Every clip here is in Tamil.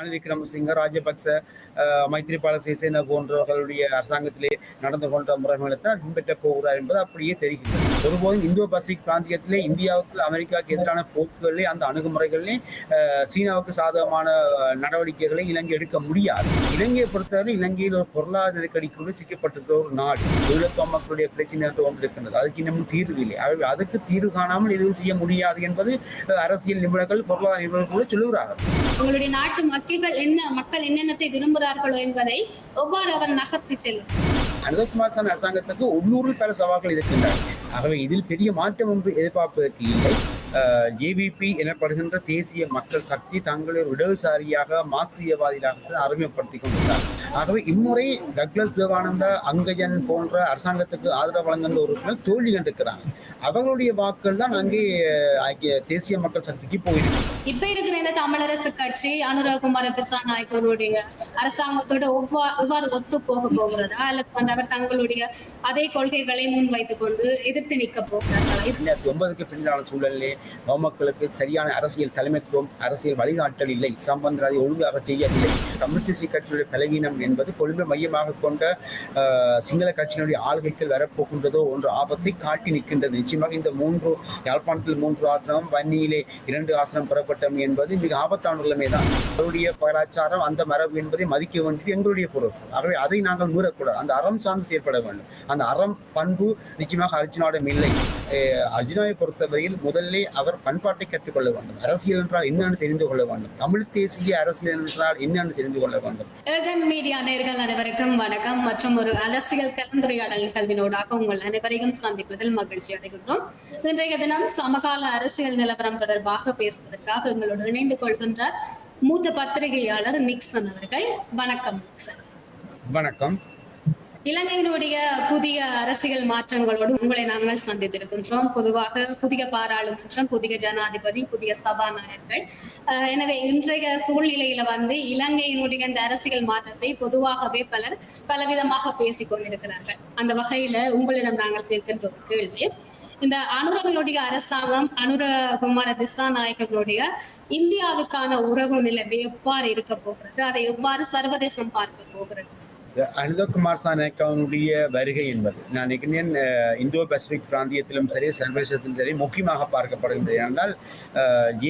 ரணில் விக்ரமசிங்க ராஜபக்ச மைத்ரிபால சிறிசேனா போன்றவர்களுடைய அரசாங்கத்திலே நடந்து கொண்ட முறைகளை தான் பின்பற்றப் போகிறார் என்பது அப்படியே தெரிகிறது. ஒருபோதும் இந்தோ பசிபிக் பிராந்தியத்திலே இந்தியாவுக்கு அமெரிக்காவுக்கு எதிரான போக்குகளிலே அந்த அணுகுமுறைகளிலே சீனாவுக்கு சாதகமான நடவடிக்கைகளை இலங்கை எடுக்க முடியாது. இலங்கையை பொறுத்தவரை இலங்கையில் ஒரு பொருளாதார நெருக்கடிக்குள்ளே சிக்கப்பட்டிருக்கிற ஒரு நாடு. தொழிலத்துவ மக்களுடைய பிரச்சனை இருக்கின்றது அதுக்கு இன்னமும் தீர்வு இல்லை. அதுக்கு தீர்வு காணாமல் எதுவும் செய்ய முடியாது என்பது அரசியல் நிபுணர்கள் பொருளாதார நிபுணர்கள் கூட சொல்லுகிறார்கள். உங்களுடைய நாட்டு மக்கள் என்ன மக்கள் என்னென்னத்தை விரும்புகிறார்களோ என்பதை எவ்வாறு அவர் நகர்த்தி செல்லும். அனுதகுமார் சான் அரசாங்கத்துக்கு உள்ளூரில் பல சவால்கள் இருக்கின்றன. ஆகவே இதில் பெரிய மாற்றம் ஒன்று எதிர்பார்ப்பதற்கு இல்லை. ஏபிபி எனப்படுகின்ற தேசிய மக்கள் சக்தி தங்களை ஒரு இடதுசாரியாக மார்க்சியவாதிகளாக அறிமுகப்படுத்தி கொண்டுள்ளார். ஆகவே இம்முறை டக்ளஸ் தேவானந்தா அங்கஜன் போன்ற அரசாங்கத்துக்கு ஆதரவு வழங்குகின்ற உறுப்பினர் தோல்வி கண்டிருக்கிறாங்க அவர்களுடைய வாக்குகள் தான் அங்கே ஐக்கிய தேசிய மக்கள் சக்திக்கு போயிருக்கு இப்ப இருக்கிற இந்த தமிழரசு கட்சி அனுராகுமார திசாநாயக்கருடைய அரசாங்கத்தோட ஒவ்வாறு எவ்வாறு ஒத்து போக போகிறதா? அல்லது வந்து அவர் தங்களுடைய அதே கொள்கைகளை முன்வைத்துக் கொண்டு எதிர்த்து நிற்க போகிறார்களா ஒன்பதுக்கு பின்னான சூழலிலே பொதுமக்களுக்கு சரியான அரசியல் தலைமைத்துவம் அரசியல் வழிகாட்டல் இல்லை சம்பந்தராதி ஒழுங்காக செய்யவில்லை. தமிழ் திசை கட்சியுடைய பலவீனம் என்பது கொழும்பை மையமாக கொண்ட சிங்கள கட்சியினுடைய ஆளுகைகள் வரப்போகின்றதோ ஒன்று ஆபத்தை காட்டி நிற்கின்றது. நிச்சயமாக இந்த மூன்று யாழ்ப்பாணத்தில் மூன்று ஆசனம் வன்னியிலே இரண்டு ஆசனம் பிறப்பு பெறப்பட்டமை என்பது மிக ஆபத்தான உள்ளமே தான் அவருடைய கலாச்சாரம் அந்த மரபு என்பதை மதிக்க வேண்டியது எங்களுடைய பொறுப்பு ஆகவே அதை நாங்கள் மூறக்கூடாது. அந்த அறம் சார்ந்து செயற்பட வேண்டும். அந்த அறம் பண்பு நிச்சயமாக அர்ஜுனாவிடம் இல்லை. அர்ஜுனாவை பொறுத்தவரையில் முதல்ல அவர் பண்பாட்டை கற்றுக்கொள்ள வேண்டும். அரசியல் என்றால் என்னன்னு தெரிந்து கொள்ள வேண்டும். தமிழ் தேசிய அரசியல் என்றால் என்னன்னு தெரிந்து கொள்ள வேண்டும். ஏகன் மீடியா நேர்கள் அனைவருக்கும் வணக்கம். மற்றும் ஒரு அரசியல் கலந்துரையாடல் நிகழ்வினோடாக உங்கள் அனைவரையும் சந்திப்பதில் மகிழ்ச்சி அடைகின்றோம். இன்றைய தினம் சமகால அரசியல் நிலவரம் தொடர்பாக பேசுவதற்காக எங்களோடு இணைந்து கொள்கின்றார் மூத்த பத்திரிகையாளர் நிக்சன் அவர்கள். வணக்கம் நிக்சன் வணக்கம். இலங்கையினுடைய புதிய அரசியல் மாற்றங்களோடு உங்களை நாங்கள் சந்தித்திருக்கின்றோம். பொதுவாக புதிய பாராளுமன்றம் புதிய ஜனாதிபதி புதிய சபாநாயகர்கள். எனவே இன்றைய சூழ்நிலையில வந்து இலங்கையினுடைய இந்த அரசியல் மாற்றத்தை பொதுவாகவே பலர் பலவிதமாக பேசிக் கொண்டிருக்கிறார்கள். அந்த வகையில உங்களிடம் நாங்கள் கேட்கின்ற ஒரு கேள்வி. இந்த அனுரவினுடைய அரசாங்கம் அனுரகுமார திசாநாயகர்களுடைய இந்தியாவுக்கான உறவு நிலைமை எவ்வாறு இருக்க போகிறது? அதை எவ்வாறு சர்வதேசம் பார்க்க போகிறது? அனிதகுமார் சானேக்காவுடைய வருகை என்பது. நான் நினைக்கிறேன் இந்தோ பசிபிக் பிராந்தியத்திலும் சரி சர்வதேசத்திலும் சரி முக்கியமாக பார்க்கப்படுகின்றது. ஏனென்றால்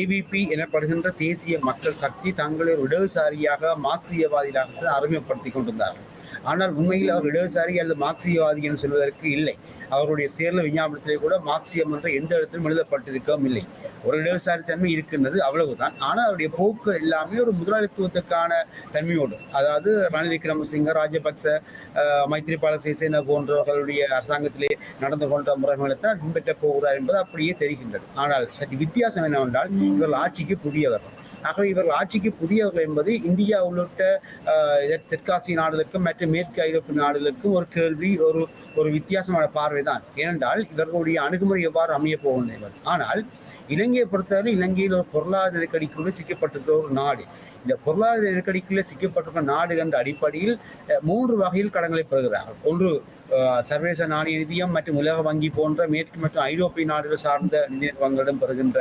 ஏவிபி எனப்படுகின்ற தேசிய மக்கள் சக்தி தங்களை ஒரு இடதுசாரியாக மார்க்சியவாதிகளாக அறிமுகப்படுத்திக் கொண்டிருந்தார்கள். ஆனால் உண்மையில் அவர் இடதுசாரி அல்லது மார்க்சியவாதி என்று சொல்வதற்கு இல்லை. அவருடைய தேர்தல் விஞ்ஞாபனத்திலே கூட மார்க்சியம் என்ற எந்த இடத்திலும் எழுதப்பட்டிருக்கவும் இல்லை. ஒரு இடதுசாரி இருக்கின்றது அவ்வளவுதான். ஆனால் அவருடைய போக்கு எல்லாமே ஒரு முதலாளித்துவத்துக்கான தன்மையோடு அதாவது ரணில் விக்ரமசிங்க ராஜபக்ச மைத்ரிபால சிறிசேனா போன்றவர்களுடைய அரசாங்கத்திலே நடந்து கொண்ட முறைகளை தான் பின்பற்றப் போகிறார் என்பது அப்படியே தெரிகின்றது. ஆனால் சற்று வித்தியாசம் என்னவென்றால் இவர்கள் ஆட்சிக்கு புதியவர்கள். ஆகவே இவர்கள் ஆட்சிக்கு புதியவர்கள் என்பது இந்தியா உள்ளிட்ட தெற்காசிய நாடுகளுக்கும் மற்றும் மேற்கு ஐரோப்பிய நாடுகளுக்கும் ஒரு கேள்வி ஒரு ஒரு வித்தியாசமான பார்வை தான் ஏனென்றால் இவர்களுடைய அணுகுமுறை எவ்வாறு அமைய போகின்றனர் ஆனால் இலங்கையை பொறுத்தவரை இலங்கையில் ஒரு பொருளாதார நெருக்கடிக்குள்ளே சிக்கப்பட்டிருக்கிற ஒரு நாடு. இந்த பொருளாதார நெருக்கடிக்குள்ளே சிக்கப்பட்டிருக்கும் நாடு என்ற அடிப்படையில் மூன்று வகையில் கடன்களை பெறுகிறார்கள். ஒன்று சர்வதேச நாணய நிதியம் மற்றும் உலக வங்கி போன்ற மேற்கு மற்றும் ஐரோப்பிய நாடுகள் சார்ந்த நிதி நிறுவனங்களிடம் பெறுகின்ற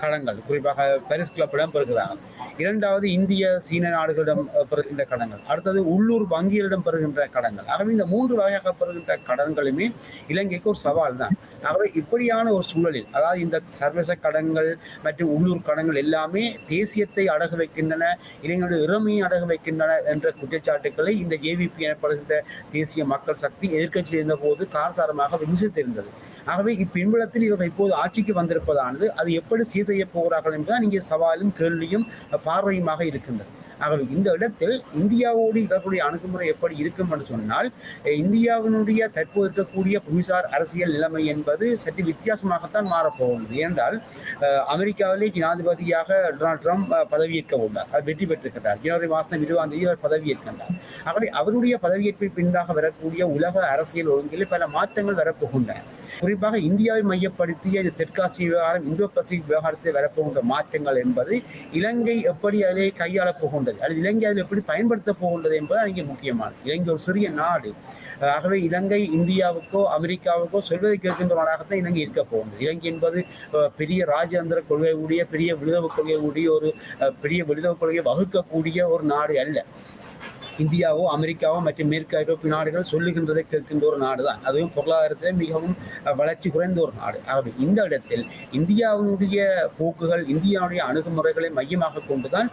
கடன்கள். குறிப்பாக பரிஸ் கிளப்பிடம் பெறுகிறார்கள். இரண்டாவது இந்திய சீன நாடுகளிடம் பெறுகின்ற கடன்கள். அடுத்தது உள்ளூர் வங்கிகளிடம் பெறுகின்ற கடன்கள். ஆகவே இந்த மூன்று வகையாக பெறுகின்ற கடன்களுமே இலங்கைக்கு ஒரு சவால் தான். ஆகவே இப்படியான ஒரு சூழலில் அதாவது இந்த சர்வதேச கடன்கள் மற்றும் உள்ளூர் கடன்கள் எல்லாமே தேசியத்தை அடகு வைக்க வைக்கின்றன இளைஞர்களுடைய இறமையை அடகு வைக்கின்றன என்ற குற்றச்சாட்டுக்களை இந்த ஏவிபி எனப்படுகின்ற தேசிய மக்கள் சக்தி எதிர்க்கட்சியில் இருந்தபோது காரசாரமாக விமர்சித்திருந்தது. ஆகவே இப்பின்புலத்தில் இவர்கள் இப்போது ஆட்சிக்கு வந்திருப்பதானது அது எப்படி சீர் செய்ய போகிறார்கள் என்பதுதான் இங்கே சவாலும் கேள்வியும் பார்வையுமாக இருக்கின்றது. ஆகவே இந்த இடத்தில் இந்தியாவோடு இவர்களுடைய அணுகுமுறை எப்படி இருக்கும் என்று சொன்னால் இந்தியாவினுடைய தற்போது இருக்கக்கூடிய புவிசார் அரசியல் நிலைமை என்பது சற்று வித்தியாசமாகத்தான் மாறப்போகிறது. ஏனென்றால் அமெரிக்காவிலே ஜனாதிபதியாக டொனால்ட் ட்ரம்ப் பதவியேற்க உள்ளார். அவர் வெற்றி பெற்றிருக்கிறார். ஜனவரி மாதம் இருபதாம் தேதி அவர் பதவியேற்கின்றார். ஆகவே அவருடைய பதவியேற்பின் பின்பாக வரக்கூடிய உலக அரசியல் ஒழுங்கில் பல மாற்றங்கள் வரப்போகின்றன. குறிப்பாக இந்தியாவை மையப்படுத்திய இந்த தெற்காசிய விவகாரம் இந்தோ பசிபிக் விவகாரத்தில் வரப்போகின்ற மாற்றங்கள் என்பது இலங்கை எப்படி அதிலே கையாளப் கொண்டது. அல்லது இலங்கை அதில் எப்படி பயன்படுத்த போகின்றது என்பது அங்கே முக்கியமானது. இலங்கை ஒரு சிறிய நாடு. ஆகவே இலங்கை இந்தியாவுக்கோ அமெரிக்காவுக்கோ சொல்வதை கேட்கின்ற நாடாகத்தான் இலங்கை இருக்க போகின்றது. இலங்கை என்பது பெரிய ராஜதந்திர கொள்கை உடைய பெரிய விடுதலை கொள்கை உடைய ஒரு பெரிய விடுதலை கொள்கையை வகுக்கக்கூடிய ஒரு நாடு அல்ல. இந்தியாவோ அமெரிக்காவோ மற்றும் மேற்கு ஐரோப்பிய நாடுகள் சொல்லுகின்றதை கேட்கின்ற ஒரு நாடு தான் அதுவும் பொருளாதாரத்தில் மிகவும் வளர்ச்சி குறைந்த ஒரு நாடு. ஆகவே இந்த இடத்தில் இந்தியாவுடைய போக்குகள் இந்தியாவுடைய அணுகுமுறைகளை மையமாக கொண்டுதான் தான்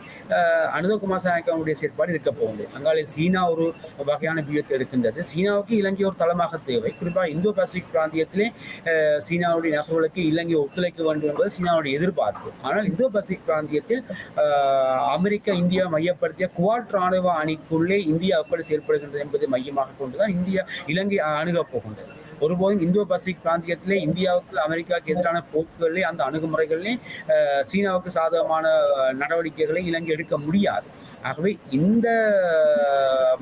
அனுதகுமார் சாயக்காவுடைய செயற்பாடு இருக்க போகுது. அங்காலே சீனா ஒரு வகையான வியூத்தை எடுக்கின்றது. சீனாவுக்கு இலங்கை ஒரு தளமாக தேவை. குறிப்பாக இந்தோ பசிபிக் பிராந்தியத்திலே சீனாவுடைய நகர்களுக்கு இலங்கை ஒத்துழைக்க வேண்டும் என்பது சீனாவுடைய எதிர்பார்ப்பு. ஆனால் இந்தோ பசிபிக் பிராந்தியத்தில் அமெரிக்கா இந்தியா மையப்படுத்திய குவாட் ராணுவ அணிக்குள்ள இந்தியா எப்படி செயல்படுகின்றது என்பதை மையமாக கொண்டுதான் இந்தியா இலங்கை அணுகப் போகின்றது. ஒருபோதும் இந்தோ பசிபிக் பிராந்தியத்திலே இந்தியாவுக்கு அமெரிக்காவுக்கு எதிரான போக்குகளிலே அந்த அணுகுமுறைகளிலே சீனாவுக்கு சாதகமான நடவடிக்கைகளை இலங்கை எடுக்க முடியாது. ஆகவே இந்த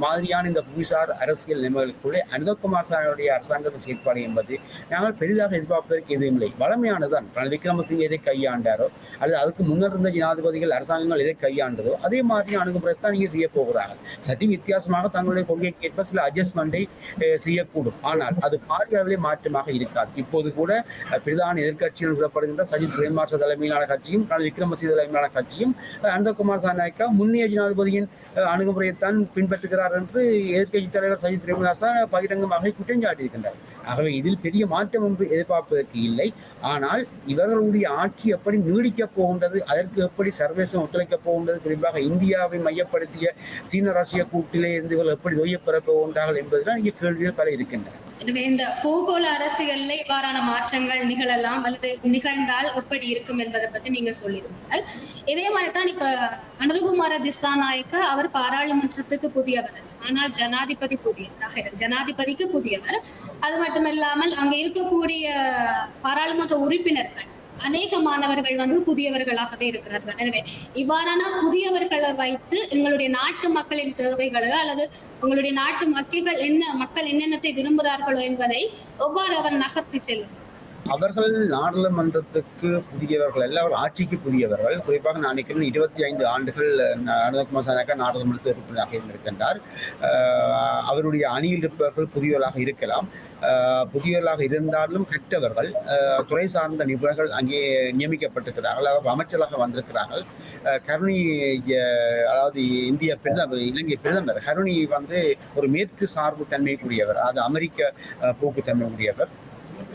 மாதிரியான இந்த புவிசார் அரசியல் நிலைமைகளுக்குள்ளே அனுதகுமார் சாருடைய அரசாங்கத்தின் செயற்பாடு என்பது நாங்கள் பெரிதாக எதிர்பார்ப்பதற்கு எதுவும் இல்லை வளமையானதுதான். ரணில் விக்ரமசிங்க எதை கையாண்டாரோ அல்லது அதுக்கு முன்னர் இருந்த ஜனாதிபதிகள் அரசாங்கங்கள் எதை கையாண்டதோ அதே மாதிரி அணுகுமுறை தான் நீங்கள் செய்ய போகிறாங்க சற்று வித்தியாசமாக தங்களுடைய கொள்கைக்கு ஏற்ப சில அட்ஜஸ்ட்மெண்ட்டை செய்யக்கூடும். ஆனால் அது பாரிய அளவிலே மாற்றமாக இருக்காது. இப்போது கூட அஹ், பிரதான எதிர்க்கட்சிகள் சொல்லப்படுகின்ற சஜித் பிரேமாச தலைமையிலான கட்சியும் ரணில் விக்ரமசிங்க தலைமையிலான கட்சியும் அனந்தகுமார் சாநாயக்கா முன்னைய ஜனாதிபதியின் அணுகுமுறையைத்தான் பின்பற்றுகிறார் என்று எதிர்க்கட்சி தலைவர் சஜித் பிரேமதாசா பகிரங்கமாக குற்றம் சாட்டியிருக்கின்றார் ஆகவே இதில் பெரிய மாற்றம் ஒன்று எதிர்பார்ப்பதற்கு இல்லை ஆனால் இவர்களுடைய ஆட்சி எப்படி நீடிக்கப் போகின்றது அதற்கு எப்படி சர்வதேசம் ஒத்துழைக்கப் போகின்றது குறிப்பாக இந்தியாவை மையப்படுத்திய சீன ரஷ்ய கூட்டிலே இருந்து இவர்கள் எப்படி தொய்யப்பெறப் போகின்றார்கள் என்பதுதான் இங்கே கேள்விகள் பல இருக்கின்றன இந்த பூகோள அரசியல்ல இவ்வாறான மாற்றங்கள் நிகழலாம் அல்லது நிகழ்ந்தால் எப்படி இருக்கும் என்பதை பத்தி நீங்க சொல்லியிருந்தீர்கள். இதே மாதிரி தான் இப்ப அனுருகுமார திசாநாயக்க அவர் பாராளுமன்றத்துக்கு புதியவர். ஆனால் ஜனாதிபதி புதியவராக ஜனாதிபதிக்கு புதியவர். அது மட்டுமில்லாமல் அங்க இருக்கக்கூடிய பாராளுமன்ற உறுப்பினர்கள் அநேக மாணவர்கள் வந்து புதியவர்களாகவே இருக்கிறார்கள். எனவே இவ்வாறான புதியவர்களை வைத்து எங்களுடைய நாட்டு மக்களின் தேவைகளோ அல்லது உங்களுடைய நாட்டு மக்கள் என்ன மக்கள் என்னென்னத்தை விரும்புகிறார்களோ என்பதை ஒவ்வாறு அவர் நகர்த்தி செல்லும். அவர்கள் நாடாளுமன்றத்துக்கு புதியவர்கள் அல்ல ஆட்சிக்கு புதியவர்கள். குறிப்பாக நான் நினைக்கிறேன் இருபத்தி ஐந்து ஆண்டுகள் அனந்தகுமார் சானாக்கா நாடாளுமன்ற உறுப்பினராக இருந்திருக்கின்றார். அவருடைய அணியில் இருப்பவர்கள் புதியவர்களாக இருக்கலாம். புதியவர்களாக இருந்தாலும் கற்றவர்கள் துறை சார்ந்த நிபுணர்கள் அங்கே நியமிக்கப்பட்டிருக்கிறார்கள் அதாவது அமைச்சராக வந்திருக்கிறார்கள். கருணி அதாவது இந்திய பிரதமர் இலங்கை பிரதமர் கருணி வந்து ஒரு மேற்கு சார்பு தன்மைக்குரியவர் அது அமெரிக்க அஹ் போக்குத்தன்மை உடையவர்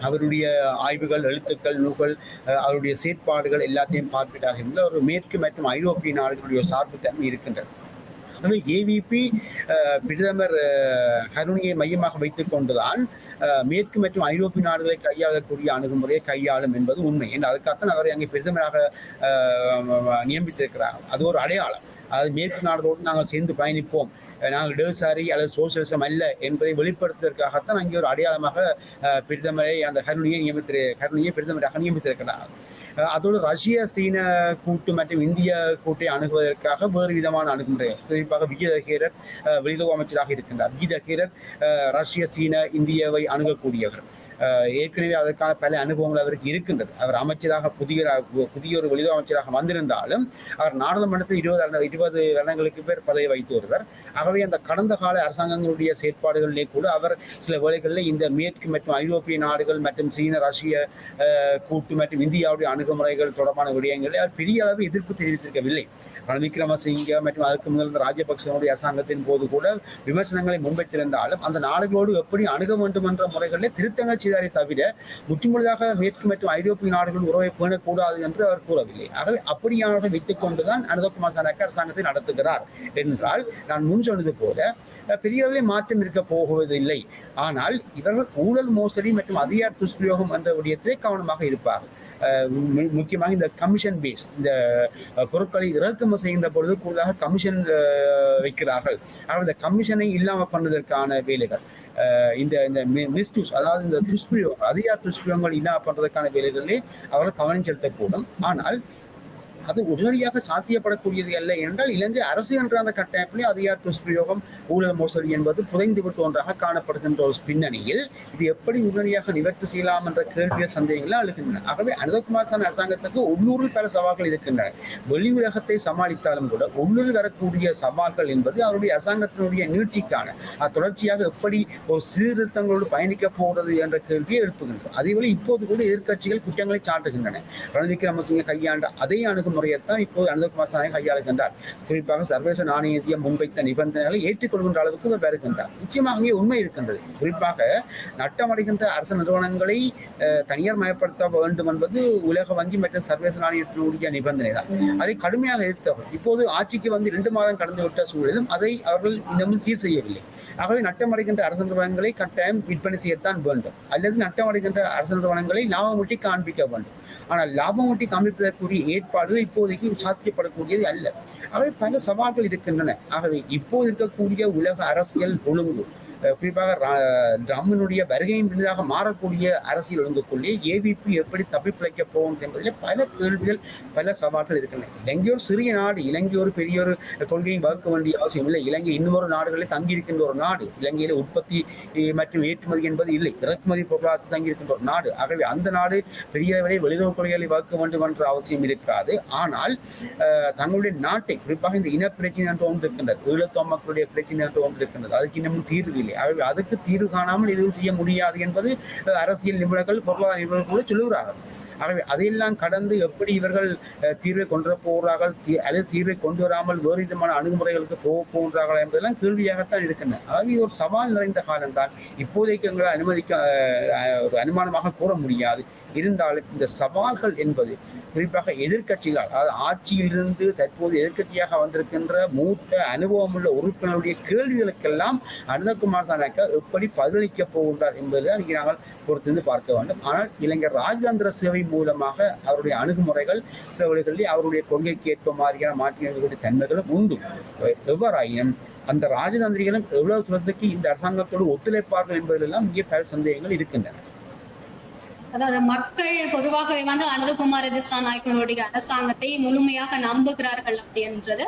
அவருடைய ஆய்வுகள் எழுத்துக்கள் நூல்கள் அவருடைய செயற்பாடுகள் எல்லாத்தையும் பார்ப்பிட்டாக இருந்த ஒரு மேற்கு மற்றும் ஐரோப்பிய நாடுகளுடைய சார்புத்தன்மை இருக்கின்றது. ஆகவே ஏவிபி பிரதமர் அஹ், கருணியை மையமாக வைத்துக் கொண்டுதான் மேற்கு மற்றும் ஐரோப்பிய நாடுகளை கையாளக்கூடிய அணுகுமுறையை கையாளும் என்பது உண்மை. என்று அதுக்காகத்தான் அவரை அங்கே பிரதமராக நியமித்திருக்கிறார். அது ஒரு அடையாளம். அதாவது மேற்கு நாடுகளோடு நாங்கள் சேர்ந்து பயணிப்போம். நாங்கள் இடதுசாரி அல்லது சோசியலிசம் அல்ல என்பதை வெளிப்படுத்துவதற்காகத்தான் அங்கே ஒரு அடையாளமாக பிரதமரை அந்த கருணியை நியமித்திரு கருணியை பிரதமராக நியமித்திருக்கிறார். அதோடு ரஷ்ய சீன கூட்டு மற்றும் இந்திய கூட்டை அணுகுவதற்காக வேறு விதமான அணுகுமுறை குறிப்பாக விஜய் ஹேரத் வெளியுறவு அமைச்சராக இருக்கின்றார். விஜய் ரஷ்ய சீன இந்தியாவை அணுகக்கூடியவர். ஏற்கனவே அதற்கான பல அனுபவங்கள் அவருக்கு இருக்கின்றது. அவர் அமைச்சராக புதிய புதிய ஒரு வெளியுறவு அமைச்சராக வந்திருந்தாலும் அவர் நாடாளுமன்றத்தில் இருபது இருபது வருடங்களுக்கு பேர் பதவி வைத்து வருவர். ஆகவே அந்த கடந்த கால அரசாங்கங்களுடைய செயற்பாடுகளிலே கூட அவர் சில வேளைகளில் இந்த மேற்கு மற்றும் ஐரோப்பிய நாடுகள் மற்றும் சீன ரஷ்ய கூட்டு மற்றும் இந்தியாவுடைய அணுகுமுறைகள் தொடர்பான விடயங்களில் அவர் பெரிய அளவு எதிர்ப்பு தெரிவித்திருக்கவில்லை. ரணில் விக்ரமசிங்க மற்றும் அதற்கு முதல் ராஜபக்சனுடைய அரசாங்கத்தின் போது கூட விமர்சனங்களை முன்வைத்திருந்தாலும் அந்த நாடுகளோடு எப்படி அணுக வேண்டும் என்ற முறைகளில் திருத்தங்கள் செய்தாரே தவிர முற்றுமுழுதாக மேற்கு மற்றும் ஐரோப்பிய நாடுகளின் உறவை பேணக்கூடாது என்று அவர் கூறவில்லை. ஆகவே அப்படியானவர்களை வைத்துக் கொண்டுதான் அனுதகுமார் சனக்க அரசாங்கத்தை நடத்துகிறார் என்றால் நான் முன் சொன்னது போல பெரிய அளவில் மாற்றம் இருக்க போவதில்லை. ஆனால் இவர்கள் ஊழல் மோசடி மற்றும் அதிகார துஷ்பிரயோகம் என்ற விடயத்திலே கவனமாக இருப்பார்கள். முக்கியமாக இந்த கமிஷன் பேஸ் இந்த பொருட்களை இறக்குமதி செய்கின்ற பொழுது கூடுதலாக கமிஷன் வைக்கிறார்கள். ஆனால் இந்த கமிஷனை இல்லாமல் பண்ணுவதற்கான வேலைகள் இந்த இந்த மிஸ்டூஸ் அதாவது இந்த துஷ்பிரயோகம் அதிகார துஷ்பிரயோகங்கள் இல்லாமல் பண்ணுறதுக்கான வேலைகளிலே அவர்கள் கவனம் செலுத்தக்கூடும். ஆனால் அது உடனடியாக சாத்தியப்படக்கூடியது அல்ல என்றால் இலங்கை அரசு என்ற அந்த கட்டமைப்பிலே அதிகார துஷ்பிரயோகம் ஊழல் மோசடி என்பது புதைந்துவிட்டு ஒன்றாக காணப்படுகின்ற ஒரு பின்னணியில் இது எப்படி உடனடியாக நிவர்த்தி செய்யலாம் என்ற கேள்வியில் சந்தேகங்கள் அழுகின்றன. ஆகவே அனுதகுமாரசான அரசாங்கத்துக்கு உள்ளூரில் பல சவால்கள் இருக்கின்றன. வெளி உலகத்தை சமாளித்தாலும் கூட உள்ளூரில் வரக்கூடிய சவால்கள் என்பது அவருடைய அரசாங்கத்தினுடைய நீட்சிக்கான அது தொடர்ச்சியாக எப்படி ஒரு சீர்திருத்தங்களோடு பயணிக்க போகிறது என்ற கேள்வியை எழுப்புகின்றது. அதேபோல இப்போது கூட எதிர்க்கட்சிகள் குற்றங்களை சாட்டுகின்றன. ரணில் விக்ரமசிங்க கையாண்ட அதே அணுகுமுறையைத்தான் இப்போது அனுதகுமார் சாணி கையாளுகின்றார். குறிப்பாக சர்வதேச நாணயத்தியம் முன்வைத்த நிபந்தனைகளை ஏற்றுக்கொள்கின்ற அளவுக்கு இவர் வருகின்றார் நிச்சயமாக அங்கே உண்மை இருக்கின்றது. குறிப்பாக நட்டமடைகின்ற அரசு நிறுவனங்களை தனியார் மயப்படுத்த வேண்டும் என்பது உலக வங்கி மற்றும் சர்வதேச நாணயத்தினுடைய நிபந்தனை தான் அதை கடுமையாக எதிர்த்தவர் இப்போது ஆட்சிக்கு வந்து இரண்டு மாதம் கடந்து விட்ட சூழலிலும் அதை அவர்கள் இன்னமும் சீர் செய்யவில்லை. ஆகவே நட்டமடைகின்ற அரசு நிறுவனங்களை கட்டாயம் விற்பனை செய்யத்தான் வேண்டும். அல்லது நட்டமடைகின்ற அரசு நிறுவனங்களை லாபமூட்டி காண்பிக்க வேண்டும். ஆனால் லாபமூட்டி காண்பிப்பதற்குரிய ஏற்பாடுகள் இப்போதைக்கு சாத்தியப்படக்கூடியது அல்ல. அவை பல சவால்கள் இருக்கின்றன. ஆகவே இப்போது இருக்கக்கூடிய உலக அரசியல் ஒழுங்கு குறிப்பாக ராமனுடைய ட்ரம்மினுடைய வருகையின் பின்னதாக மாறக்கூடிய அரசியல் ஒழுங்குக்குள்ளே ஏவிபி எப்படி தப்பிப்பிழைக்க போகும் என்பதில் பல கேள்விகள் பல சவால்கள் இருக்கின்றன. இலங்கை ஒரு சிறிய நாடு இலங்கை ஒரு பெரிய ஒரு கொள்கையை வகுக்க வேண்டிய அவசியம் இல்லை. இலங்கை இன்னொரு நாடுகளில் தங்கியிருக்கின்ற ஒரு நாடு. இலங்கையில் உற்பத்தி மற்றும் ஏற்றுமதி என்பது இல்லை. இறக்குமதி பொருளாதாரத்தில் தங்கியிருக்கின்ற ஒரு நாடு. ஆகவே அந்த நாடு பெரிய அளவில் வெளியுறவு கொள்கைகளை வகுக்க வேண்டும் என்ற அவசியம் இருக்காது. ஆனால் தங்களுடைய நாட்டை குறிப்பாக இந்த இன பிரச்சனை என்று ஒன்று இருக்கின்றது. ஈழத்தோ மக்களுடைய பிரச்சனை என்று ஒன்று இருக்கின்றது. அதுக்கு இன்னமும் தீர்வு இல்லை. அதுக்கு தீர்வு காணாமல் எதுவும் செய்ய முடியாது என்பது அரசியல் நிபுணர்கள் பொருளாதார நிபுணர்கள் கூட சொல்லுகிறார்கள். ஆகவே அதையெல்லாம் கடந்து எப்படி இவர்கள் தீர்வை கொண்டு போகிறார்கள் தீ- அல்லது தீர்வை கொண்டு வராமல் வேறு விதமான அணுகுமுறைகளுக்கு போக போகிறார்கள் என்பதெல்லாம் கேள்வியாகத்தான் இருக்கின்றன. ஆகவே இது ஒரு சவால் நிறைந்த காலம்தான். இப்போதைக்கு எங்களை அனுமதிக்க ஒரு அனுமானமாக கூற முடியாது. இருந்தாலும் இந்த சவால்கள் என்பது குறிப்பாக எதிர்கட்சிகளால் அதாவது ஆட்சியிலிருந்து தற்போது எதிர்க்கட்சியாக வந்திருக்கின்ற மூத்த அனுபவமுள்ள உறுப்பினருடைய கேள்விகளுக்கெல்லாம் அனந்தகுமார் சாணக்க எப்படி பதிலளிக்க போகின்றார் என்பதை நாங்கள் பொறுத்திருந்து பார்க்க வேண்டும். ஆனால் இளைஞர் ராஜதந்திர சேவை மூலமாக அவருடைய அணுகுமுறைகள் சில வழிகளில் அவருடைய கொள்கைக்கு ஏற்ப மாதிரியான மாற்றியக்கூடிய தன்மைகளும் உண்டு. எவ்வாறாயினும் அந்த ராஜதந்திரிகளும் எவ்வளவு தூரத்துக்கு இந்த அரசாங்கத்தோடு ஒத்துழைப்பார்கள் என்பதிலெல்லாம் இங்கே பல சந்தேகங்கள் இருக்கின்றன. அதாவது மக்கள் பொதுவாகவே வந்து அனுரகுமார திசாநாயக்கனுடைய அரசாங்கத்தை முழுமையாக நம்புகிறார்கள் அப்படின்றது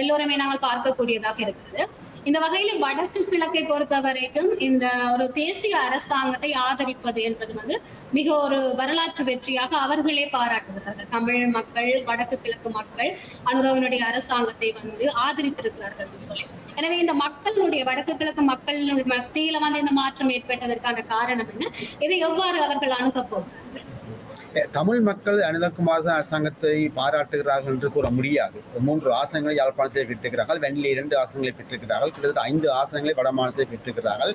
எல்லோருமே நாங்கள் பார்க்கக்கூடியதாக இருக்கிறது. இந்த வகையில் வடக்கு கிழக்கை பொறுத்த வரைக்கும் இந்த ஒரு தேசிய அரசாங்கத்தை ஆதரிப்பது என்பது வந்து மிக ஒரு வரலாற்று வெற்றியாக அவர்களே பாராட்டுகிறார்கள். தமிழ் மக்கள் வடக்கு கிழக்கு மக்கள் அனுரவனுடைய அரசாங்கத்தை வந்து ஆதரித்திருக்கிறார்கள் சொல்லி. எனவே இந்த மக்களுடைய வடக்கு கிழக்கு மக்கள் மத்தியில வந்து இந்த மாற்றம் ஏற்பட்டதற்கான காரணம் என்ன? இதை எவ்வாறு அவர்கள் அணுகப் போகிறார்கள் அஹ் தமிழ் மக்கள் அனிதகுமார் அரசாங்கத்தை பாராட்டுகிறார்கள் என்று கூற முடியாது. மூன்று ஆசனங்களை யாழ்ப்பாணத்தில் பெற்றிருக்கிறார்கள். வெண்ணிலே இரண்டு ஆசனங்களை பெற்றிருக்கிறார்கள். கிட்டத்தட்ட ஐந்து ஆசனங்களை வடமாநிலத்தில் பெற்றிருக்கிறார்கள்.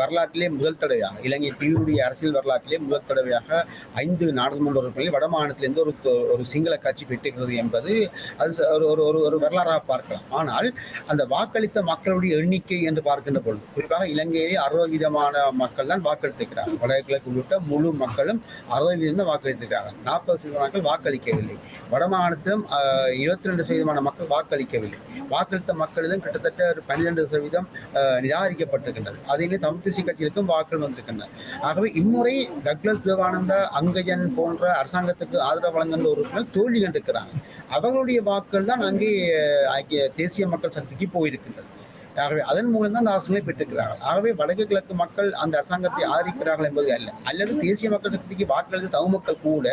வரலாற்றிலே முதல் தடவையாக இலங்கை தீவுடைய அரசியல் வரலாற்றிலே முதல் தடவையாக ஐந்து நாடாளுமன்ற உறுப்பினர்களை வடமாநிலத்திலிருந்து ஒரு ஒரு சிங்கள கட்சி பெற்றிருக்கிறது என்பது அது ஒரு ஒரு ஒரு ஒரு வரலாறாக பார்க்கலாம். ஆனால் அந்த வாக்களித்த மக்களுடைய எண்ணிக்கை என்று பார்க்கின்ற பொழுது குறிப்பாக இலங்கையிலே அறுபது விதமான மக்கள் தான் வாக்களித்திருக்கிறார்கள். வடகிழக்கு உள்ளிட்ட முழு மக்களும் அறுபது வீதம் வாக்களித்திருக்காங்க. நாற்பது சதவீத மக்கள் வாக்களிக்கவில்லை. வடமாநிலத்திலும் இருபத்தி ரெண்டு சதவீதமான மக்கள் வாக்களிக்கவில்லை. வாக்களித்த மக்களிலும் கிட்டத்தட்ட ஒரு பன்னிரெண்டு சதவீதம் நிராகரிக்கப்பட்டிருக்கின்றது. அதே தமிழ் தேசிய கட்சிகளுக்கும் வாக்கள் வந்திருக்கின்றன. ஆகவே இம்முறை டக்ளஸ் தேவானந்தா அங்கஜன் போன்ற அரசாங்கத்துக்கு ஆதரவு வழங்குகின்ற உறுப்பினர் தோல்வி கண்டிருக்கிறாங்க. அவர்களுடைய வாக்கள் தான் அங்கே ஐக்கிய தேசிய மக்கள் சக்திக்கு போயிருக்கின்றது. ஆகவே அதன் மூலம் தான் அந்த ஆசனங்களை பெற்றிருக்கிறார்கள் ஆகவே வடக்கு கிழக்கு மக்கள் அந்த அரசாங்கத்தை ஆதரிக்கிறார்கள் என்பது அல்ல. அல்லது தேசிய மக்கள் சக்திக்கு வாக்களித்த தமிழ் மக்கள் கூட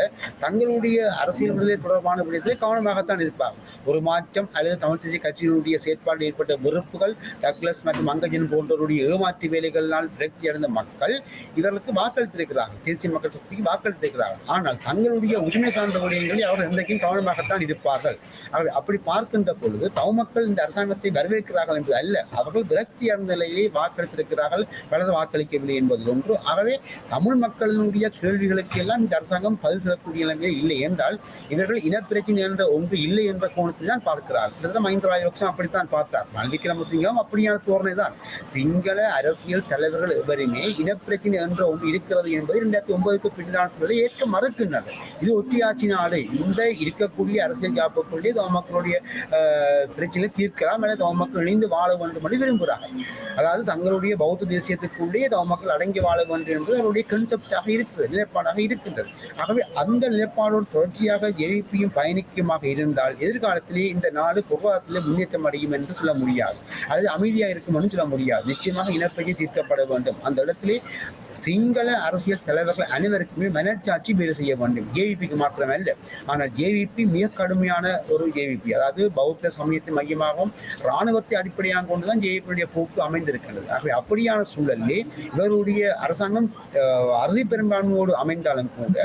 தங்களுடைய அரசியல் விடுதலை தொடர்பான விடயத்தில் கவனமாகத்தான் இருப்பார்கள் ஒரு மாற்றம் அல்லது தமிழ் தேசிய கட்சியினுடைய செயற்பாடு ஏற்பட்ட வெறுப்புகள் டக்ளஸ் மற்றும் மங்கஜன் போன்றவருடைய ஏமாற்று வேலைகளினால் விரக்தி அடைந்த மக்கள் இவர்களுக்கு வாக்களித்திருக்கிறார்கள். தேசிய மக்கள் சக்திக்கு வாக்களித்திருக்கிறார்கள். ஆனால் தங்களுடைய உரிமை சார்ந்த விடயங்களில் அவர்கள் இன்றைக்கும் கவனமாகத்தான் இருப்பார்கள். ஆகவே அப்படி பார்க்கின்ற பொழுது தமிழ் மக்கள் இந்த அரசாங்கத்தை வரவேற்கிறார்கள் என்பது அல்ல. அவர்கள் விரக்தி அடைந்த நிலையிலே வாக்களித்திருக்கிறார்கள். பலர் வாக்களிக்கவில்லை என்பது ஒன்று. ஆகவே தமிழ் மக்களினுடைய கேள்விகளுக்கு எல்லாம் இந்த அரசாங்கம் பதில் செல்லக்கூடிய நிலைமையில் இல்லை என்றால் இவர்கள் இனப்பிரச்சனை என்ற ஒன்று இல்லை என்ற கோணத்தில் தான் பார்க்கிறார்கள் கிட்டத்தட்ட மஹிந்த ராஜபக்சம் அப்படித்தான் பார்த்தார். ரணில் விக்ரமசிங்கம் அப்படியான தோரணை தான் சிங்கள அரசியல் தலைவர்கள் எவருமே இனப்பிரச்சனை என்ற ஒன்று இருக்கிறது என்பது இரண்டாயிரத்தி ஒன்பதுக்கு பின்னான சூழலை ஏற்க மறுக்கின்றனர். இது ஒற்றியாட்சி நாடு. இந்த இருக்கக்கூடிய அரசியல் ஜாப்புக்குள்ளே தமிழ் மக்களுடைய பிரச்சனை தீர்க்கலாம். அல்லது தமிழ் மக்கள் இணைந்து வாழ வேண்டும் என்று விரும்புகிறாங்க அதாவது தங்களுடைய பௌத்த தேசியத்துக்குள்ளே தவ மக்கள் அடங்கி வாழ வேண்டும் என்பது அவருடைய கன்செப்டாக இருக்குது நிலைப்பாடாக இருக்கின்றது. ஆகவே அந்த நிலைப்பாடோடு தொடர்ச்சியாக ஜேவிபியும் பயணிக்குமாக இருந்தால் எதிர்காலத்திலே இந்த நாடு பொருளாதாரத்திலே முன்னேற்றம் அடையும் என்று சொல்ல முடியாது. அது அமைதியாக இருக்கும் என்று சொல்ல முடியாது. நிச்சயமாக இனப்பெயர் தீர்க்கப்பட வேண்டும். அந்த இடத்திலே சிங்கள அரசியல் தலைவர்கள் அனைவருக்குமே மனச்சாட்சி வேலை செய்ய வேண்டும். ஜேவிபிக்கு மாத்திரமல்ல. ஆனால் ஜேவிபி மிக கடுமையான ஒரு ஜேவிபி அதாவது பௌத்த சமயத்தை மையமாகவும் இராணுவத்தை அடிப்படையாக கொண்டு கொண்டுதான் ஜேவிபியுடைய போக்கு அமைந்திருக்கிறது ஆகவே அப்படியான சூழலிலே இவருடைய அரசாங்கம் அறுதி பெரும்பான்மையோடு அமைந்தாலும் கூட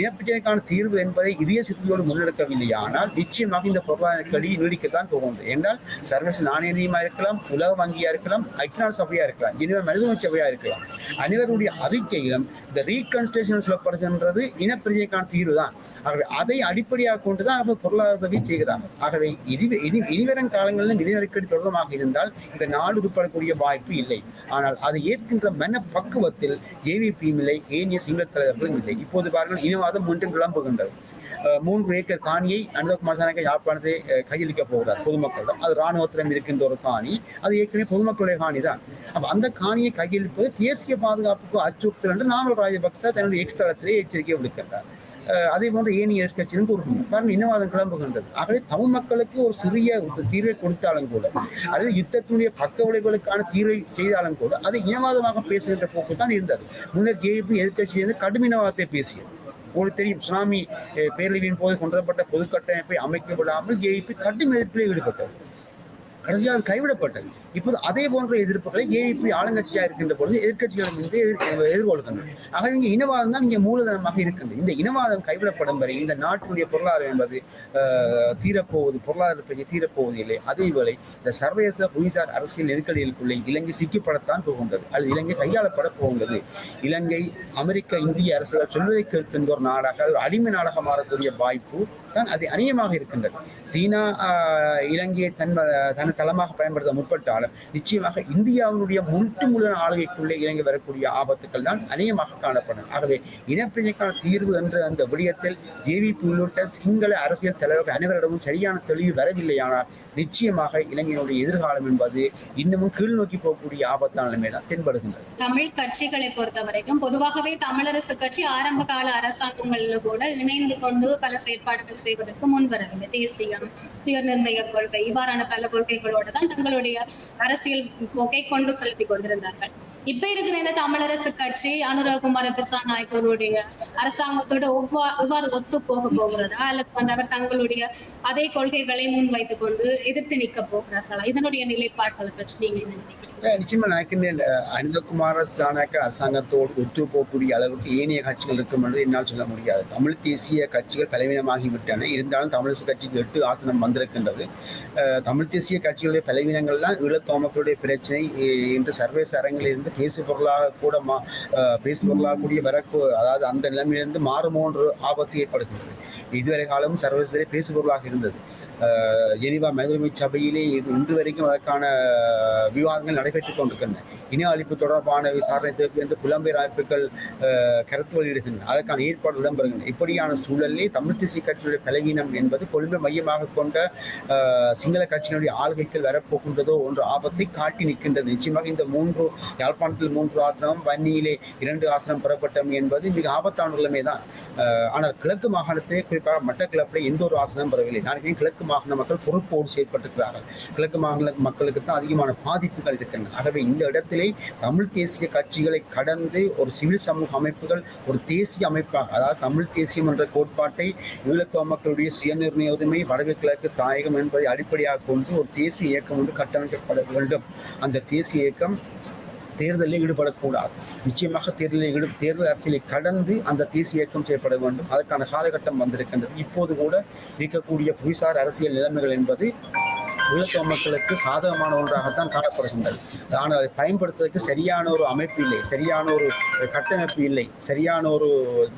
இனப்பிரச்சனைக்கான தீர்வு என்பதை இதய சித்தியோடு முன்னெடுக்கவில்லை. ஆனால் நிச்சயமாக இந்த பொருளாதார களி நீடிக்கத்தான் போகிறது என்றால் சர்வதேச நாணய நிதியமாக இருக்கலாம் உலக வங்கியா இருக்கலாம் ஐக்கிய சபையா இருக்கலாம் இனிமே மனித சபையா இருக்கலாம். அனைவருடைய அறிக்கையிலும் இந்த ரீகன்ஸ்டேஷன் சொல்லப்படுகின்றது இனப்பிரச்சனைக்கான தீர்வு தான். ஆகவே அதை அடிப்படையாக கொண்டுதான் அவர் பொருளாதார உதவி செய்கிறார்கள் ஆகவே இது இனி இனிவரும் காலங்களில் நிதி நெருக்கடி தொடர்பாக இருந்தால் இந்த நாடு உட்படக்கூடிய வாய்ப்பு இல்லை. ஆனால் அதை ஏற்கின்ற மன பக்குவத்தில் ஜேவிபியும் இல்லை ஏனைய சிங்கள தலைவர்களும் இல்லை. இப்போது பாருங்கள் இனவாதம் மீண்டும் கிளம்புகின்றது மூன்று ஏக்கர் காணியை அனுதகுமார் சாணக்க யாழ்ப்பாணத்தை கையளிக்க போகிறார் பொதுமக்களிடம் அது இராணுவத்திடம் இருக்கின்ற ஒரு காணி. அது ஏற்கனவே பொதுமக்களுடைய காணி தான். அப்போ அந்த காணியை கையளிப்பது தேசிய பாதுகாப்புக்கு அச்சுறுத்தல் என்று நாமல் ராஜபக்ச தன்னுடைய எக்ஸ் தளத்திலே எச்சரிக்கை விடுக்கின்றார். அதே போன்று ஏனைய எதிர்க்கட்சியிலும் கூறுகின்றனர் காரணம் இனவாதம் கிளம்புகின்றது. ஆகவே தமிழ் மக்களுக்கு ஒரு சிறிய ஒரு தீர்வை கொடுத்தாலும் கூட அல்லது யுத்தத்தினுடைய பக்க விளைவுகளுக்கான தீர்வை செய்தாலும் கூட அது இனவாதமாக பேசுகின்ற போக்கு தான் இருந்தது. முன்னர் ஜேபி எதிர்கட்சியிலிருந்து கடும் இனவாதத்தை பேசியது. உங்களுக்கு தெரியும் சுனாமி பேரழிவின் போது கொண்டுவரப்பட்ட பொது கட்டமைப்பை அமைக்க விடாமல் ஏபி கடும் எதிர்ப்பிலே ஈடுபட்டது. கடைசியாக அது கைவிடப்பட்டது. இப்போது அதே போன்ற எதிர்ப்புகளை ஏபி ஆளுங்கட்சியாக இருக்கின்ற பொழுது எதிர்கட்சிகளும் இருந்து எதிர் எதிர்கொள்கின்றன. ஆக இங்கே இனவாதம் தான் இங்கே மூலதனமாக இருக்கின்றது. இந்த இனவாதம் கைவிடப்படும் வரை இந்த நாட்டினுடைய பொருளாதாரம் என்பது தீரப்போவது பொருளாதார பெரிய தீரப்போவது இல்லை அதேவேளை இந்த சர்வதேச புவிசார் அரசியல் நெருக்கடிகளுக்குள்ளே இலங்கை சிக்கிப்படத்தான் போகின்றது. அல்லது இலங்கை கையாளப்பட போகின்றது. இலங்கை அமெரிக்க இந்திய அரசுகள் சொல்வதை கேட்கின்ற ஒரு நாடாக ஒரு அடிமை நாடாக மாறக்கூடிய வாய்ப்பு தான் அது அநியமாக இருக்கின்றது. சீனா இலங்கையை தன் தன் தளமாக பயன்படுத்த முற்பட்டால் முற்பட்டாலும் நிச்சயமாக இந்தியாவினுடைய முழுட்டு முழு ஆளுகைக்குள்ளே இறங்கி வரக்கூடிய ஆபத்துக்கள் தான் அநேகமாக காணப்படும். ஆகவே இனப்பிரச்சனைக்கான தீர்வு என்ற அந்த விடயத்தில் ஜேவிபி உள்ளிட்ட சிங்கள அரசியல் தலைவர்கள் அனைவரிடமும் சரியான தெளிவு வரவில்லையானால் நிச்சயமாக இலங்கையினுடைய எதிர்காலம் என்பது இன்னமும் கீழ் நோக்கி போகக்கூடிய ஆபத்தான நிலைமை தான் தென்படுகின்றது. தமிழ் கட்சிகளை பொறுத்த வரைக்கும் பொதுவாகவே தமிழரசு கட்சி ஆரம்ப கால அரசாங்கங்களில் கூட இணைந்து கொண்டு பல செயற்பாடுகள் செய்வதற்கு முன்வரவில்லை தேசியம் சுயநிர்ணய கொள்கை இவ்வாறான பல கொள்கைகளோடு தான் தங்களுடைய அரசியல் போக்கை கொண்டு செலுத்தி கொண்டிருந்தார்கள். இப்ப இருக்கிற இந்த தமிழரசு கட்சி அனுரகுமார பிசாநாயக்கருடைய அரசாங்கத்தோட ஒவ்வா- எவ்வாறு ஒத்து போக போகிறதா? அல்லது வந்து அவர் தங்களுடைய அதே கொள்கைகளை முன்வைத்துக் கொண்டு எதிர்த்து நிற்க போகிறார்களா? இதனுடைய நிலைப்பாடுகளை பற்றி நீங்க என்ன நினைக்கிறீங்க? நிச்சயமா நினைக்கின்றேன் அனிதகுமார சாணக்க அரசாங்கத்தோடு ஒத்து போகக்கூடிய அளவுக்கு ஏனைய கட்சிகள் இருக்கும் என்று என்னால் சொல்ல முடியாது. தமிழ் தேசிய கட்சிகள் பலவீனமாகிவிட்டன. இருந்தாலும் தமிழரசு கட்சிக்கு எட்டு ஆசனம் வந்திருக்கின்றது. அஹ் தமிழ் தேசிய கட்சிகளுடைய பலவீனங்கள் தான் ஈழத்தோமக்களுடைய பிரச்சனை. அஹ் இன்று சர்வதேச அரங்கில் இருந்து பேசு பொருளாக கூட மா பேசு பொருளாக கூடிய வரக்கு அதாவது அந்த நிலைமையிலிருந்து மாறுமோன்று ஆபத்து ஏற்படுகின்றது. இதுவரை காலமும் சர்வதேசத்திலே பேசு பொருளாக இருந்தது. ஜெனிவா மனித சபையிலே இது இன்று வரைக்கும் அதற்கான விவாதங்கள் நடைபெற்றுக் கொண்டிருக்கின்றன. இன அழிப்பு தொடர்பான விசாரணை தேர்வு புலம்பெயர் அமைப்புகள் கருத்து வெளியிடுகின்றன. அதற்கான ஏற்பாடு இடம்பெறுகின்றன. இப்படியான சூழலிலே தமிழ் தேசிய கட்சியுடைய பலவீனம் என்பது கொழும்பை மையமாக கொண்ட சிங்கள கட்சியினுடைய ஆளுகைகள் வரப்போகின்றதோ ஒன்று ஆபத்தை காட்டி நிற்கின்றது. நிச்சயமாக இந்த மூன்று யாழ்ப்பாணத்தில் மூன்று ஆசனம் வன்னியிலே இரண்டு ஆசனம் பெறப்பட்டமை என்பது மிக ஆபத்தான நிலைமை தான் ஆனால் கிழக்கு மாகாணத்திலே குறிப்பாக மட்டக்கிழப்பில் எந்த ஒரு ஆசனம் பெறவில்லை. நான் கிழக்கு மாகாண மக்கள் பொறுப்போடு செயற்பட்டிருக்கிறார்கள். கிழக்கு மாநில மக்களுக்கு தான் அதிகமான பாதிப்புகள் இருக்கின்றன. ஆகவே இந்த இடத்திலே தமிழ் தேசிய கட்சிகளை கடந்து ஒரு சிவில் சமூக அமைப்புகள் ஒரு தேசிய அமைப்பாக அதாவது தமிழ் தேசியம் என்ற கோட்பாட்டை ஈழத்தோ மக்களுடைய சுயநிர்ணய உரிமை வடக்கு கிழக்கு தாயகம் என்பதை அடிப்படையாக கொண்டு ஒரு தேசிய இயக்கம் ஒன்று கட்டமைக்கப்பட வேண்டும். அந்த தேசிய இயக்கம் தேர்தலில் ஈடுபடக்கூடாது. நிச்சயமாக தேர்தலில் ஈடு தேர்தல் அரசியலை கடந்து அந்த தேசிய இயக்கம் செய்யப்பட வேண்டும். அதற்கான காலகட்டம் வந்திருக்கின்றது. இப்போது கூட இருக்கக்கூடிய புவிசார் அரசியல் நிலைமைகள் என்பது உலக மக்களுக்கு சாதகமான ஒன்றாகத்தான் காணப்படுகின்றது. ஆனால் அதை பயன்படுத்துவதற்கு சரியான ஒரு அமைப்பு இல்லை சரியான ஒரு கட்டமைப்பு இல்லை சரியான ஒரு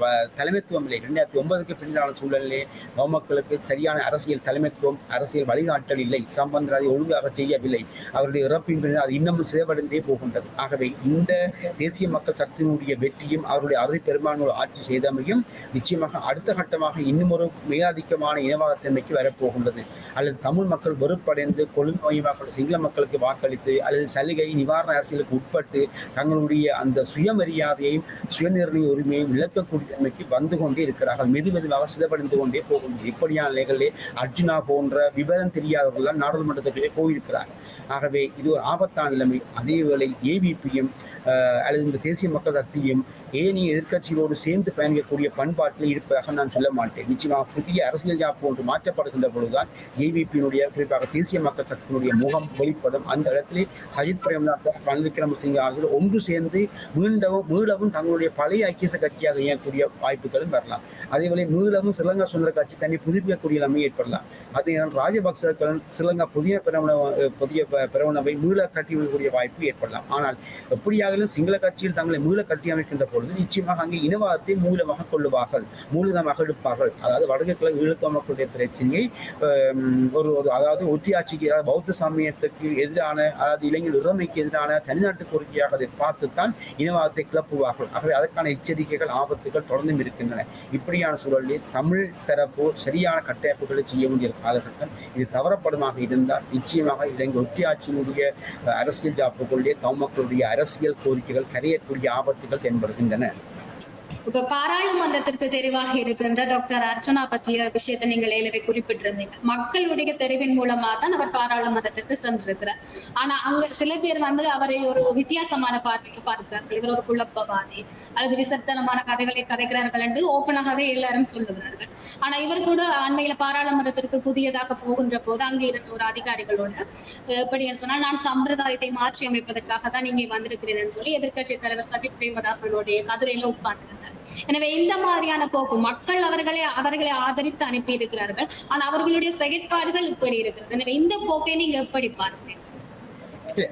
வ- தலைமைத்துவம் இல்லை. ரெண்டாயிரத்தி ஒன்பதுக்கு பின்னான சூழலிலே மக்களுக்கு சரியான அரசியல் தலைமைத்துவம் அரசியல் வழிகாட்டல் இல்லை சம்பந்தர் அதை ஒழுங்காக செய்யவில்லை. அவருடைய இறப்பின் பின்னர் அது இன்னமும் சிதைவடைந்தே போகின்றது. ஆகவே இந்த தேசிய மக்கள் சக்தியினுடைய வெற்றியும் அவருடைய அறுதி பெரும்பான்மையோடு ஆட்சி செய்தமையும் நிச்சயமாக அடுத்த கட்டமாக இன்னும் ஒரு மேலாதிக்கமான இனவாதத்தன்மைக்கு வரப்போகின்றது. அல்லது தமிழ் மக்கள் வெறுப்படை அடைந்து கொழும்பு மையமாக சிங்கள மக்களுக்கு வாக்களித்து அல்லது சலுகை நிவாரண அரசியலுக்கு உட்பட்டு தங்களுடைய அந்த சுயமரியாதையையும் சுயநிர்ணய உரிமையையும் இழக்கக்கூடிய தன்மைக்கு வந்து கொண்டே இருக்கிறார்கள். மெது மெதுவாக சிதப்படைந்து கொண்டே போகும். இப்படியான நிலைகளிலே அர்ஜுனா போன்ற விவரம் தெரியாதவர்கள் நாடாளுமன்றத்துக்குள்ளே போயிருக்கிறார். ஆகவே இது ஒரு ஆபத்தான நிலைமை. அதேவேளை ஏபிபியும் அல்லது இந்த தேசிய மக்கள் சக்தியும் ஏனைய எதிர்கட்சிகளோடு சேர்ந்து பயணிக்கக்கூடிய பண்பாட்டில் இருப்பதாக நான் சொல்ல மாட்டேன். நிச்சயமாக புதிய அரசியல் ஜாப்பு ஒன்று மாற்றப்படுகின்ற பொழுதுதான் ஏபிபியினுடைய குறிப்பாக தேசிய மக்கள் சக்தியினுடைய முகம் வெளிப்படும். அந்த இடத்திலே சஜித் பிரேம்நாத் ரணில் விக்ரமசிங்க ஆகியோர் ஒன்று சேர்ந்து மீண்டவும் மீளவும் தங்களுடைய பழைய ஐக்கிய கட்சியாக இயங்கக்கூடிய வாய்ப்புகளும் வரலாம். அதேவேளை மீளவும் ஸ்ரீலங்கா சுதந்திர கட்சி தன்னை புதுப்பிக்கக்கூடிய நிலைமை ஏற்படலாம். அதே நேரம் ராஜபக்சர்கள் ஸ்ரீலங்கா புதிய பிரவண புதிய ப- மீள கட்டியமைக்கக்கூடிய வாய்ப்பு ஏற்படலாம். ஆனால் எப்படியாகிலும் சிங்கள கட்சியில் தங்களை மீள கட்டியமைக்கின்ற பொழுது நிச்சயமாக அங்கே இனவாதத்தை மூலமாக கொள்ளுவார்கள் மூலதனமாக எடுப்பார்கள். அதாவது வடக்கு கிழக்கு ஈழத்த மக்களுடைய பிரச்சனையை ஒரு ஒரு அதாவது ஒற்றியாட்சிக்கு அதாவது பௌத்த சமயத்துக்கு எதிரான அதாவது இளைஞர் இறமைக்கு எதிரான தனிநாட்டு கோரிக்கையாக அதை பார்த்துத்தான் இனவாதத்தை கிளப்புவார்கள். ஆகவே அதற்கான எச்சரிக்கைகள் ஆபத்துகள் தொடர்ந்தும் இருக்கின்றன. இப்படியான சூழலில் தமிழ் தரப்பு சரியான கட்டமைப்புகளை செய்ய வேண்டிய காலகட்டம் இது தவறப்படுமாக இருந்தால் நிச்சயமாக இளைஞர் ஒற்றியாட்சியினுடைய ஆட்சியினுடைய அரசியல் ஜாப்புகளுடைய தமக்களுடைய அரசியல் கோரிக்கைகள் கரையக்கூடிய ஆபத்துகள் தென்படுகின்றன. இப்ப பாராளுமன்றத்திற்கு தெரிவாக இருக்கின்ற டாக்டர் அர்ச்சனா பத்திய விஷயத்தை நீங்கள் ஏலவே குறிப்பிட்டிருந்தீங்க. மக்களுடைய தெரிவின் மூலமா தான் அவர் பாராளுமன்றத்திற்கு சென்றிருக்கிறார். ஆனா அங்க சில பேர் வந்து அவரை ஒரு வித்தியாசமான பார்வைக்கு பார்க்கிறார்கள். இவர் ஒரு குழப்பவாதி அல்லது விசர்த்தனமான கதைகளை கதைக்கிறார்கள் என்று ஓப்பனாகவே எல்லாரும் சொல்லுகிறார்கள். ஆனா இவர் கூட அண்மையில பாராளுமன்றத்திற்கு புதியதாக போகின்ற போது அங்கே இருந்த ஒரு அதிகாரிகளோட எப்படி என்று சொன்னால் நான் சம்பிரதாயத்தை மாற்றி அமைப்பதற்காக தான் இங்கே வந்திருக்கிறேன் சொல்லி எதிர்க்கட்சி தலைவர் சஜித் பிரேமதாசனுடைய கதிரையில உட்கார்ந்து எனவே இந்த மாதிரியான போக்கு மக்கள் அவர்களை அவர்களை ஆதரித்து அனுப்பி இருக்கிறார்கள் ஆனால் அவர்களுடைய செயற்பாடுகள் இப்படி இருக்கிறது. எனவே இந்த போக்கை நீங்க எப்படி பார்க்கிறீங்க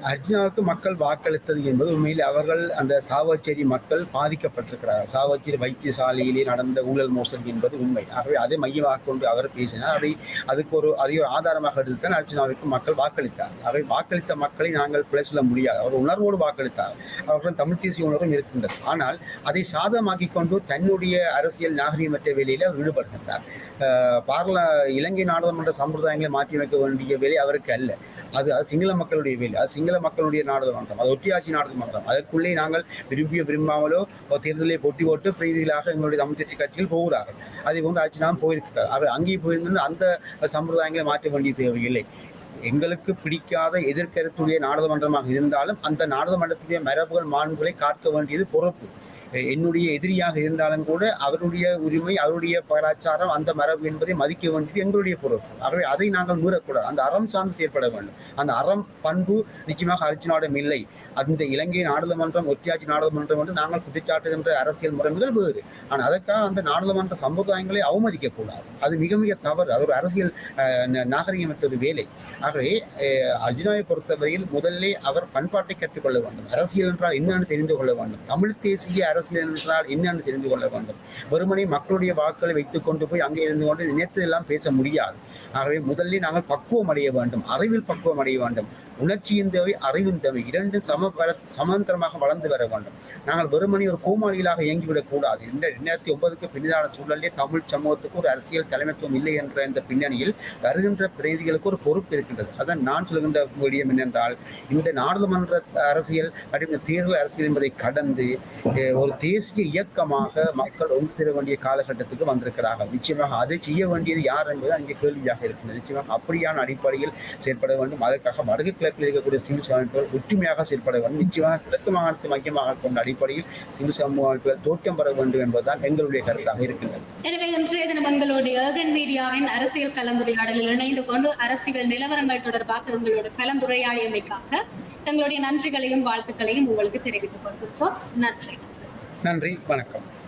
அர்ஜுனாவுக்கு மக்கள் வாக்களித்தது என்பது உண்மையில் அவர்கள் அந்த சாவச்சேரி மக்கள் பாதிக்கப்பட்டிருக்கிறார்கள். சாவச்சேரி வைத்தியசாலையிலே நடந்த ஊழல் மோசடி என்பது உண்மை. ஆகவே அதை மையமாக கொண்டு அவர் பேசினார். அதை அதுக்கு ஒரு அதை ஒரு ஆதாரமாக எடுத்துத்தான் அர்ஜுனாவுக்கு மக்கள் வாக்களித்தார். அவை வாக்களித்த மக்களை நாங்கள் பிழை சொல்ல முடியாது. அவர் உணர்வோடு வாக்களித்தார். அவர்கள் தமிழ் தேசிய உணர்வும் இருக்கின்றது. ஆனால் அதை சாதமாக்கி கொண்டு தன்னுடைய அரசியல் நாகரீகமற்ற வேலையில் அவர் ஈடுபடுகின்றார் பார்ல இலங்கை நாடாளுமன்ற சம்பிரதாயங்களை மாற்றியமைக்க வேண்டிய வேலை அவருக்கு அல்ல. அது அது சிங்கள மக்களுடைய வேலை அது சிங்கள மக்களுடைய நாடாளுமன்றம் அது ஒற்றியாட்சி நாடாளுமன்றம் அதற்குள்ளே நாங்கள் விரும்பிய விரும்பாமலோ தேர்தலை போட்டி போட்டு பிரீதிகளாக எங்களுடைய தமிழ் கட்சிகள் போகிறார்கள் அதே போன்று ஆட்சி நாம் போயிருக்கிறார். அவர் அங்கே போயிருந்தது அந்த சம்பிரதாயங்களை மாற்ற வேண்டிய தேவையில்லை. எங்களுக்கு பிடிக்காத எதிர்கருத்துடைய நாடாளுமன்றமாக இருந்தாலும் அந்த நாடாளுமன்றத்துடைய மரபுகள் மாண்புகளை காக்க வேண்டியது பொறுப்பு. என்னுடைய எதிரியாக இருந்தாலும் கூட அவருடைய உரிமை அவருடைய கலாச்சாரம் அந்த மரபு என்பதை மதிக்க வேண்டியது எங்களுடைய பொறுப்பு. ஆகவே அதை நாங்கள் நூறக்கூடாது அந்த அறம் சார்ந்து செயற்பட வேண்டும். அந்த அறம் பண்பு நிச்சயமாக அர்ஜுனாவிடம் இல்லை. அந்த இலங்கை நாடாளுமன்றம் ஒத்தியாட்சி நாடாளுமன்றம் என்று நாங்கள் குற்றச்சாட்டுகின்ற அரசியல் முறைமைகள் வேறு. ஆனால் அதற்காக அந்த நாடாளுமன்ற சமுதாயங்களை அவமதிக்கக்கூடாது. அது மிக மிக தவறு. அது ஒரு அரசியல் அஹ், நாகரிகமற்ற ஒரு வேலை. ஆகவே அர்ஜுனாவை பொறுத்தவரையில் முதல்ல அவர் பண்பாட்டை கற்றுக்கொள்ள வேண்டும். அரசியல் என்றால் என்னன்னு தெரிந்து கொள்ள வேண்டும். தமிழ் தேசிய அரசு அரசியல் என்றால் என்னன்னு தெரிந்து கொள்ள வேண்டும். வெறுமனே மக்களுடைய வாக்களை வைத்துக் கொண்டு போய் அங்கே இருந்து கொண்டு நினைத்ததெல்லாம் பேச முடியாது. ஆகவே முதலில் நாங்கள் பக்குவம் அடைய வேண்டும். அறிவில் பக்குவம் அடைய வேண்டும். உணர்ச்சியின் தேவை அறிவின் தேவை. இரண்டு சம வர சமாந்தரமாக வளர்ந்து வர வேண்டும். நாங்கள் வெறுமனே ஒரு கோமாளிகளாக இயங்கிவிடக் கூடாது. இந்த ரெண்டாயிரத்தி ஒன்பதுக்கு பின்னதான சூழலில் தமிழ் சமூகத்துக்கு ஒரு அரசியல் தலைமைத்துவம் இல்லை என்ற இந்த பின்னணியில் வருகின்ற பிரதிகளுக்கு ஒரு பொறுப்பு இருக்கின்றது. அதான் நான் சொல்கின்ற விடயம் என்னென்றால் இந்த நாடாளுமன்ற அரசியல் மற்றும் தேர்தல் அரசியல் என்பதை கடந்து ஒரு தேசிய இயக்கமாக மக்கள் ஒன்று சேர வேண்டிய காலகட்டத்துக்கு வந்திருக்கிறார்கள். நிச்சயமாக அதை செய்ய வேண்டியது யார் என்பது அங்கே கேள்வியாக இருக்கின்றது. நிச்சயமாக அப்படியான அடிப்படையில் செயற்பட வேண்டும். அதற்காக வடக்கு கிழக்கில் இருக்கக்கூடிய சிவில் அமைப்புகள் ஒற்றுமையாக செயற்பட வேண்டும். நிச்சயமாக கிழக்கு மாகாணத்தை மையமாக கொண்ட அடிப்படையில் சிவில் சமூக அமைப்புகள் தோற்றம் பெற வேண்டும் என்பதுதான் எங்களுடைய கருத்தாக இருக்கின்றது. எனவே இன்றைய தினம் எங்களுடைய ஏகன் மீடியாவின் அரசியல் கலந்துரையாடலில் இணைந்து கொண்டு அரசியல் நிலவரங்கள் தொடர்பாக எங்களோட கலந்துரையாடியமைக்காக எங்களுடைய நன்றிகளையும் வாழ்த்துக்களையும் உங்களுக்கு தெரிவித்துக் கொள்கின்றோம். நன்றி. நன்றி. வணக்கம்.